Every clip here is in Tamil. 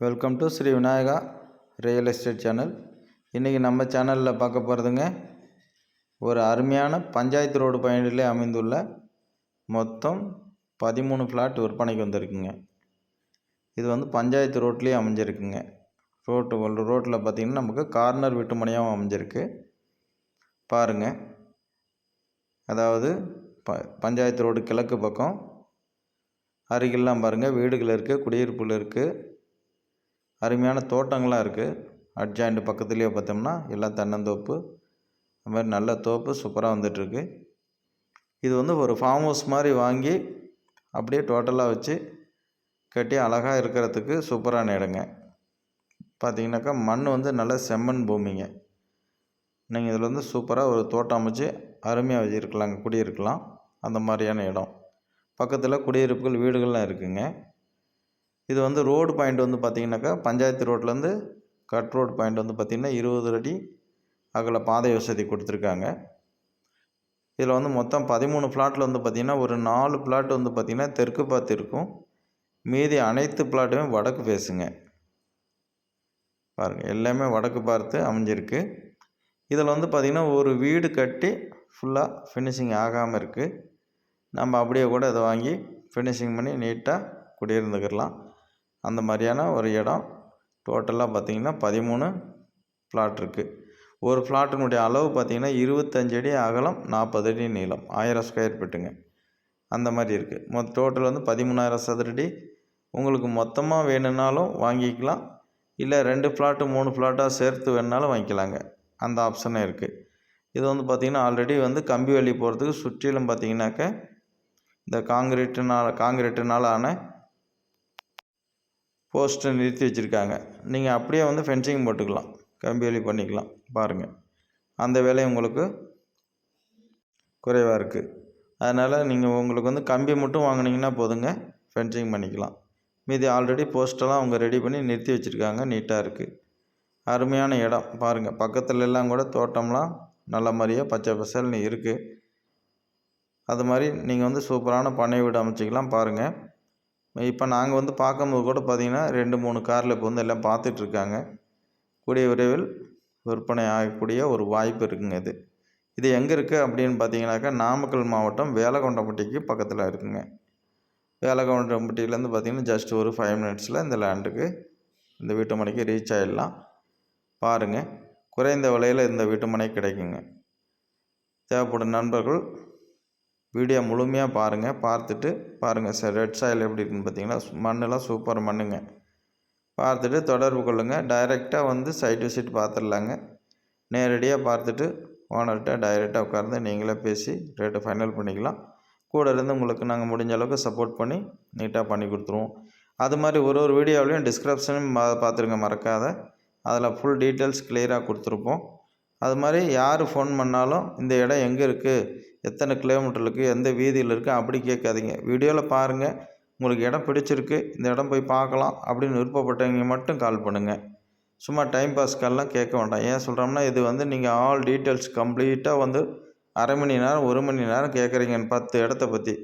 Welcome to Sri Vinayaka real estate channel இன்றைக்கி நம்ம சேனலில் பார்க்க போகிறதுங்க ஒரு அருமையான பஞ்சாயத்து ரோடு பயணிலே அமைந்துள்ள மொத்தம் பதிமூணு ஃப்ளாட் விற்பனைக்கு வந்திருக்குங்க. இது வந்து பஞ்சாயத்து ரோட்லேயே அமைஞ்சிருக்குங்க. ரோட்டு ரோட்டில் பார்த்திங்கன்னா நமக்கு கார்னர் வீட்டு மனையாகவும் அமைஞ்சிருக்கு. பாருங்கள் அதாவது ப பஞ்சாயத்து ரோடு கிழக்கு பக்கம். அருகில்லாம் பாருங்கள் வீடுகள் இருக்குது குடியிருப்புகள் இருக்குது அருமையான தோட்டங்கள்லாம் இருக்குது அட்ஜாயிண்ட் பக்கத்துலேயே பார்த்தோம்னா எல்லாம் தென்னந்தோப்பு அது மாதிரி நல்ல தோப்பு சூப்பராக வந்துட்டுருக்கு. இது வந்து ஒரு ஃபார்ம் ஹவுஸ் மாதிரி வாங்கி அப்படியே டோட்டலாக வச்சு கட்டி அழகாக இருக்கிறதுக்கு சூப்பரான இடங்க. பார்த்தீங்கன்னாக்கா மண் வந்து நல்ல செம்மண் பூமிங்க. நீங்கள் இதில் வந்து சூப்பராக ஒரு தோட்டம் அமைச்சு அருமையாக வச்சுருக்கலாங்க குடியிருக்கலாம். அந்த மாதிரியான இடம். பக்கத்தில் குடியிருப்புகள் வீடுகள்லாம் இருக்குதுங்க இது வந்து ரோடு பாயிண்ட் வந்து பார்த்திங்கனாக்கா பஞ்சாயத்து ரோட்லேருந்து கட் ரோடு பாயிண்ட் வந்து பார்த்திங்கன்னா இருபது அடி அகல பாதை வசதி கொடுத்துருக்காங்க. இதில் வந்து மொத்தம் பதிமூணு பிளாட்டில் வந்து பார்த்திங்கன்னா ஒரு நாலு பிளாட் வந்து பார்த்திங்கன்னா தெற்கு பார்த்து இருக்கும். மீதி அனைத்து பிளாட்டுமே வடக்கு பேசுங்க பாருங்கள் எல்லாமே வடக்கு பார்த்து அமைஞ்சிருக்கு. இதில் வந்து பார்த்திங்கன்னா ஒரு வீடு கட்டி ஃபுல்லாக ஃபினிஷிங் ஆகாமல் இருக்குது நம்ம அப்படியே கூட இதை வாங்கி ஃபினிஷிங் பண்ணி நீட்டாக குடியிருந்துக்கிடலாம். அந்த மாதிரியான ஒரு இடம் டோட்டலாக பார்த்திங்கன்னா பதிமூணு ஃப்ளாட் இருக்குது ஒரு ஃப்ளாட்டினுடைய அளவு பார்த்திங்கன்னா இருபத்தஞ்சு அடி அகலம் நாற்பது அடி நீளம் ஆயிரம் ஸ்கொயர் ஃபீட்டுங்க அந்த மாதிரி இருக்குது மொத்த டோட்டல் வந்து பதிமூணாயிரம் சதுரடி உங்களுக்கு மொத்தமாக வேணும்னாலும் வாங்கிக்கலாம். இல்லை ரெண்டு ஃப்ளாட்டு மூணு ஃப்ளாட்டாக சேர்த்து வேணுனாலும் வாங்கிக்கலாங்க. அந்த ஆப்ஷனும் இருக்குது இது வந்து பார்த்திங்கன்னா ஆல்ரெடி வந்து கம்பி வழி போகிறதுக்கு சுற்றிலும் பார்த்திங்கனாக்க இந்த காங்கிரீட்டுனால் காங்கிரீட்டுனால் ஆன போஸ்ட்டை நிறுத்தி வச்சுருக்காங்க. நீங்கள் அப்படியே வந்து ஃபென்சிங் போட்டுக்கலாம். கம்பி வேலி பண்ணிக்கலாம். பாருங்கள் அந்த வேலை உங்களுக்கு குறைவாக இருக்குது அதனால் நீங்கள் உங்களுக்கு வந்து கம்பி மட்டும் வாங்கினீங்கன்னா போதுங்க. ஃபென்சிங் பண்ணிக்கலாம். மீதி ஆல்ரெடி போஸ்டெல்லாம் அவங்க ரெடி பண்ணி நிறுத்தி வச்சுருக்காங்க. நீட்டாக இருக்குது அருமையான இடம். பாருங்கள் பக்கத்துல எல்லாம் கூட தோட்டம்லாம் நல்ல மாதிரியே பச்சை பசல்னு இருக்குது அது மாதிரி நீங்கள் வந்து சூப்பரான பண்ணை வீடு அமைச்சிக்கலாம். பாருங்கள் இப்போ நாங்கள் வந்து பார்க்கும்போது கூட பார்த்திங்கன்னா ரெண்டு மூணு காரில் இப்போ வந்து எல்லாம் பார்த்துட்ருக்காங்க. கூடிய விரைவில் விற்பனை ஆகக்கூடிய ஒரு வாய்ப்பு இருக்குங்க இது. இது எங்கே இருக்குது அப்படின்னு பார்த்தீங்கன்னாக்கா நாமக்கல் மாவட்டம் வேலகொண்டப்பட்டிக்கு பக்கத்தில் இருக்குங்க. வேலகொண்டம்பட்டியிலேருந்து பார்த்திங்கன்னா ஜஸ்ட் ஒரு ஃபைவ் மினிட்ஸில் இந்த லேண்டுக்கு இந்த வீட்டு மனைக்கு ரீச் ஆகிடலாம் பாருங்கள் குறைந்த விலையில் இந்த வீட்டு மனை கிடைக்குங்க. தேவைப்படும் நண்பர்கள் வீடியோ முழுமையாக பாருங்கள் பார்த்துட்டு பாருங்கள் சார் ரெட் சாயில் எப்படி இருக்குன்னு பார்த்தீங்கன்னா மண்ணெல்லாம் சூப்பர் மண்ணுங்க. பார்த்துட்டு தொடர்பு கொள்ளுங்கள் டைரெக்டாக வந்து சைட் விசிட் பார்த்துடலாங்க. நேரடியாக பார்த்துட்டு ஓனர்கிட்ட டைரெக்டாக உட்கார்ந்து நீங்களே பேசி ரேட்டை ஃபைனல் பண்ணிக்கலாம். கூட இருந்து உங்களுக்கு நாங்கள் முடிஞ்ச அளவுக்கு சப்போர்ட் பண்ணி நீட்டாக பண்ணி கொடுத்துருவோம். அது மாதிரி ஒரு ஒரு வீடியோவிலையும் டிஸ்கிரிப்ஷனும் பார்த்துருங்க மறக்காத. அதில் ஃபுல் டீட்டெயில்ஸ் கிளியராக கொடுத்துருப்போம். அது மாதிரி யார் ஃபோன் பண்ணாலும் இந்த இடம் எங்கே இருக்குது எத்தனை கிலோமீட்டர் இருக்குது எந்த வீதியில் இருக்குது அப்படி கேட்காதீங்க. வீடியோவில் பாருங்கள் உங்களுக்கு இடம் பிடிச்சிருக்கு. இந்த இடம் போய் பார்க்கலாம் அப்படின்னு விருப்பப்பட்டவங்க மட்டும் கால் பண்ணுங்கள் சும்மா டைம் பாஸ்க்கெல்லாம் கேட்க வேண்டாம். ஏன் சொல்கிறோம்னா இது வந்து நீங்கள் ஆல் டீட்டெயில்ஸ் கம்ப்ளீட்டாக வந்து அரை மணி நேரம் ஒரு மணி நேரம் கேட்குறீங்க பத்து இடத்த பற்றி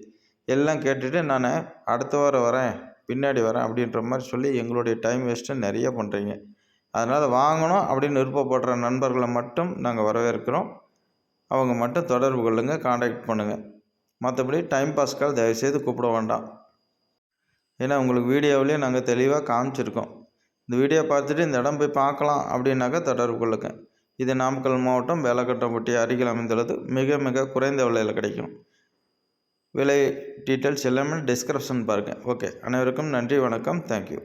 எல்லாம் கேட்டுட்டு நான் அடுத்த வாரம் வரேன் பின்னாடி வரேன் அப்படின்ற மாதிரி சொல்லி எங்களுடைய டைம் வேஸ்ட்டு நிறைய பண்ணுறீங்க அதனால் வாங்கணும் அப்படின்னு விருப்பப்படுற நண்பர்களை மட்டும் நாங்கள் வரவேற்கிறோம். அவங்க மட்டும் தொடர்பு கொள்ளுங்கள் காண்டாக்ட் பண்ணுங்கள் மற்றபடி டைம் பாஸ்க்கால் தயவுசெய்து கூப்பிட வேண்டாம். ஏன்னா உங்களுக்கு வீடியோவிலேயே நாங்கள் தெளிவாக காமிச்சிருக்கோம். இந்த வீடியோ பார்த்துட்டு இந்த இடம் போய் பார்க்கலாம் அப்படின்னாக்கா தொடர்பு கொள்ளுங்கள் இது நாமக்கல் மாவட்டம் வேலக்கட்டம்பட்டி அருகில் அமைந்துள்ளது. மிக மிக குறைந்த விலையில் கிடைக்கும். விலை டீட்டெயில்ஸ் எல்லாமே டிஸ்கிரிப்ஷன் பாருங்கள் ஓகே அனைவருக்கும் நன்றி வணக்கம். தேங்க்யூ